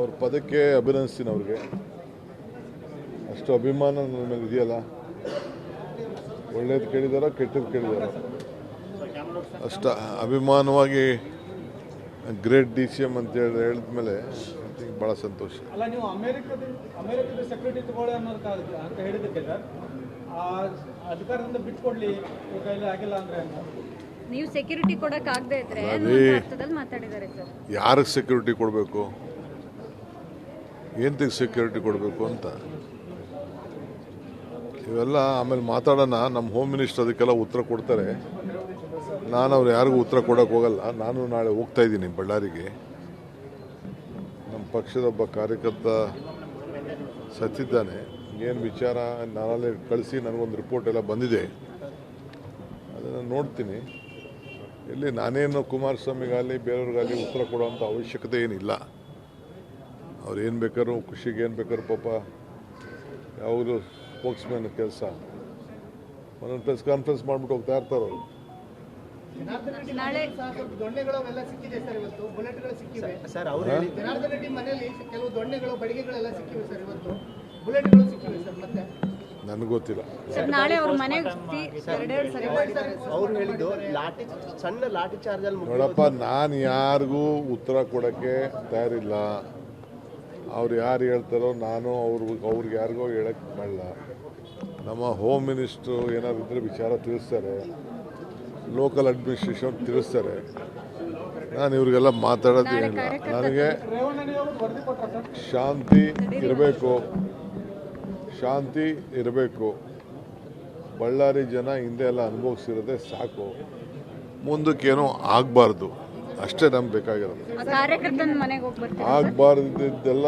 ಅವ್ರ ಪದಕ್ಕೆ ಅಭಿನಂದಿಸ್ತೀನಿ ಅವ್ರಿಗೆ. ಅಷ್ಟು ಅಭಿಮಾನ ನನ್ನ ಮೇಲೆ ಇದೆಯಲ್ಲ? ಒಳ್ಳೇದು ಕೇಳಿದಾರ ಕೆಟ್ಟದ್ದು ಕೇಳಿದಾರ? ಅಷ್ಟ ಅಭಿಮಾನವಾಗಿ ಗ್ರೇಟ್ ಡಿ ಸಿ ಎಂ ಅಂತ ಹೇಳಿ ಹೇಳಿದ್ಮೇಲೆ ಭಾಳ ಸಂತೋಷ. ಅಲ್ಲ ನೀವು ಅಮೆರಿಕದ ಅಮೆರಿಕದ ಸೆಕ್ಯೂರಿಟಿ ತಗೊಳ್ಳಿ ಅನ್ನೋದಕ್ಕೆ ಅಂತ ಹೇಳಿದ್ದಕ್ಕೆ ಸರ್. ಆ ಅಧಿಕಾರದಿಂದ ಬಿಟ್ಕೊಡ್ಲಿ ಇವ್ರ ಕೈಲಿ ಆಗಿಲ್ಲ ಅಂದ್ರೆ ಅಂತ. ನೀವು ಸೆಕ್ಯೂರಿಟಿ ಕೊಡಕ್ ಆಗದೆ ಇದ್ರೆ ಅದೇ. ಅನ್ನುವಂಥ ಅರ್ಥದಲ್ಲಿ ಮಾತಾಡಿದ್ದಾರೆ ಸರ್. ಯಾರಿಗೆ ಸೆಕ್ಯೂರಿಟಿ ಕೊಡಬೇಕು? ಏಂತಿಗೆ ಸೆಕ್ಯೂರಿಟಿ ಕೊಡಬೇಕು ಅಂತ? ಇವೆಲ್ಲ ಆಮೇಲೆ ಮಾತಾಡೋಣ ನಮ್ಮ ಹೋಮ್ ಮಿನಿಸ್ಟರ್ ಅದಕ್ಕೆಲ್ಲ ಉತ್ತರ ಕೊಡ್ತಾರೆ. ನಾನು ಅವ್ರು ಯಾರಿಗೂ ಉತ್ತರ ಕೊಡೋಕೆ ಹೋಗಲ್ಲ. ನಾನು ನಾಳೆ ಹೋಗ್ತಾ ಇದ್ದೀನಿ ಬಳ್ಳಾರಿಗೆ ನಮ್ಮ ಪಕ್ಷದ ಒಬ್ಬ ಕಾರ್ಯಕರ್ತ ಸತ್ತಿದ್ದಾನೆ. ಏನು ವಿಚಾರ ನಾನಲ್ಲೇ ಕಳಿಸಿ ನನಗೊಂದು ರಿಪೋರ್ಟ್ ಎಲ್ಲ ಬಂದಿದೆ. ಅದನ್ನು ನೋಡ್ತೀನಿ. ಇಲ್ಲಿ ನಾನೇನು ಕುಮಾರಸ್ವಾಮಿಗಾಗಲಿ, ಬೇರೆಯವ್ರಿಗಾಗಲಿ ಉತ್ತರ ಕೊಡೋವಂಥ ಅವಶ್ಯಕತೆ ಏನಿಲ್ಲ. ಅವ್ರು ಏನು ಬೇಕಾದ್ರು ಖುಷಿಗೆ ಏನು ಬೇಕಾದ್ರು ಪಾಪ ಯಾವಾಗಲೂ ಸ್ಪೋಕ್ಸ್ಮ್ಯಾನ್ ಕೆಲಸ. ಒಂದೊಂದು ಪ್ರೆಸ್ ಕಾನ್ಫರೆನ್ಸ್ ಮಾಡ್ಬಿಟ್ಟು ಹೋಗ್ತಾ ಇರ್ತಾರೆ ಅವರು. ನಾಳೆ ದೊಣ್ಣೆಗಳು ಸಿಕ್ಕಿದೆ ಸರ್ ಇವತ್ತು. ಬುಲೆಟ್ಗಳು ಸಿಕ್ಕಿವೆ. ಸರ್ ಅವ್ರು ಜನಾರ್ದನ್ ರೆಡ್ಡಿ ಮನೆಯಲ್ಲಿ ಕೆಲವು ದೊಣ್ಣೆಗಳು ಬಡಿಗೆಗಳೆಲ್ಲ ಸಿಕ್ಕಿವೆ ಸರ್ ಇವತ್ತು. ಬುಲೆಟ್ಗಳು ಸಿಕ್ಕಿವೆ ಸರ್ ಮತ್ತೆ. ನನಗೆ ಗೊತ್ತಿಲ್ಲ. ಸರ್ ನಾಳೆ ಅವ್ರ ಮನೆಗೆ ಎರಡೆರಡು ಸರಿ ಮಾಡಿದ್ದಾರೆ ಸರ್ ಅವ್ರು ಹೇಳಿದ್ದು ಲಾಠಿ ಸಣ್ಣ ಲಾಠಿ ಚಾರ್ಜ್ ಅಲ್ಲಿ ನೋಡಪ್ಪ ನಾನು ಯಾರಿಗೂ ಉತ್ತರ ಕೊಡೋಕ್ಕೆ ತಯಾರಿಲ್ಲ. ಅವ್ರು ಯಾರು ಹೇಳ್ತಾರೋ ನಾನು ಅವ್ರಿಗೆ ಅವ್ರಿಗೆ ಯಾರಿಗೋ ಹೇಳಕ್ಕೆ ಮಾಡಲ್ಲ ನಮ್ಮ ಹೋಮ್ ಮಿನಿಸ್ಟ್ರು ಏನಾದ್ರು ಇದ್ರೆ ವಿಚಾರ ತಿಳಿಸ್ತಾರೆ. ಲೋಕಲ್ ಅಡ್ಮಿನಿಸ್ಟ್ರೇಷನ್ ತಿಳಿಸ್ತಾರೆ. ನಾನು ಇವ್ರಿಗೆಲ್ಲ ಮಾತಾಡೋದು ಏನಿಲ್ಲ ನನಗೆ ಶಾಂತಿ ಇರಬೇಕು. ಶಾಂತಿ ಇರಬೇಕು. ಬಳ್ಳಾರಿ ಜನ ಹಿಂದೆ ಎಲ್ಲ ಅನುಭವಿಸಿರೋದೆ ಸಾಕು. ಮುಂದಕ್ಕೇನೂ ಆಗಬಾರ್ದು. ಅಷ್ಟೇ ನಮ್ಗೆ ಬೇಕಾಗಿರೋದು. ಆಗಬಾರ್ದಿದ್ದೆಲ್ಲ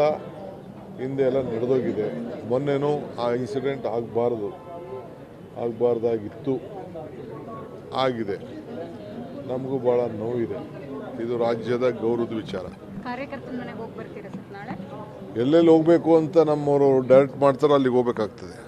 ಹಿಂದೆ ಎಲ್ಲ ನಡೆದೋಗಿದೆ. ಮೊನ್ನೆನೂ ಆ ಇನ್ಸಿಡೆಂಟ್ ಆಗಬಾರ್ದು. ಆಗಬಾರ್ದಾಗಿತ್ತು. ಆಗಿದೆ. ನಮಗೂ ಭಾಳ ನೋವಿದೆ. ಇದು ರಾಜ್ಯದ ಗೌರವದ ವಿಚಾರ. ಎಲ್ಲೆಲ್ಲಿ ಹೋಗಬೇಕು ಅಂತ ನಮ್ಮವರು ಡೈರೆಕ್ಟ್ ಮಾಡ್ತಾರೋ ಅಲ್ಲಿಗೆ ಹೋಗ್ಬೇಕಾಗ್ತದೆ.